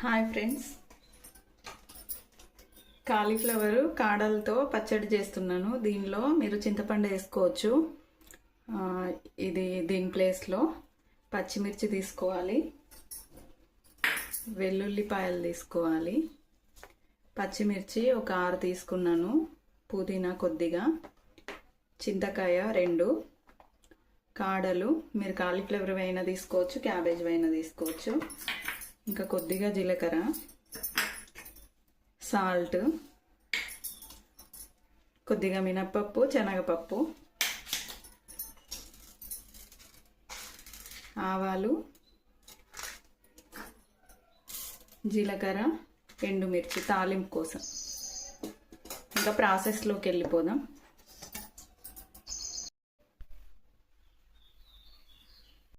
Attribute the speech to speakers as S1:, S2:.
S1: Hi friends. Cauliflower కాడలతో పచ్చడి చేస్తున్నాను. దీనిలో మీరు చింతపండు వేసుకోవచ్చు. ఇది దీని ప్లేస్లో పచ్చిమిర్చి తీసుకోవాలి. వెల్లుల్లిపాయలు తీసుకోవాలి. పచ్చిమిర్చి ఒక ఆరు తీసుకున్నాను. పుదీనా కొద్దిగా. చింతకాయ రెండు. కాడలు మీరు కాలీఫ్లవర్ అయినా తీసుకోవచ్చు క్యాబేజ్ అయినా తీసుకోవచ్చు. ఇంకా కొద్దిగా జీలకర్ర సాల్ట్ కొద్దిగా మినప్పప్పు శనగపప్పు ఆవాలు జీలకర్ర ఎండుమిర్చి తాలింపు కోసం. ఇంకా ప్రాసెస్లోకి వెళ్ళిపోదాం.